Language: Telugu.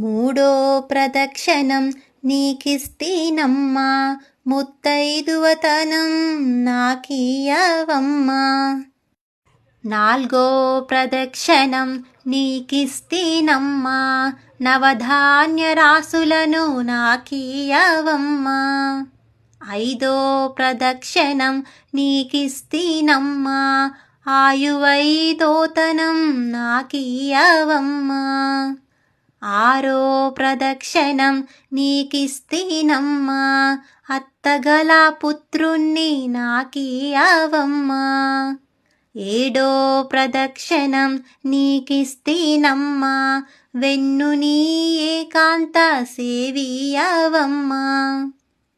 మూడో ప్రదక్షిణం నీకిస్తీనమ్మా. ముత్తైదువతనం నాకీయవమ్మా నాల్గో ప్రదక్షిణం నీకిస్తీనమ్మా. నవధాన్య రాసులను నాకీయవమ్మా ఐదో ప్రదక్షిణం నీకిస్తీనమ్మా. ఆయువైదోతనం నాకీయవమ్మా ఆరో ప్రదక్షిణం నీకిస్తీనమ్మా. అత్తగల పుత్రుణ్ణి నాకీయవమ్మా ఏడో ప్రదక్షిణం నీకిస్తీనమ్మా. వెన్ను నీ ఏకాంత సేవీయవమ్మా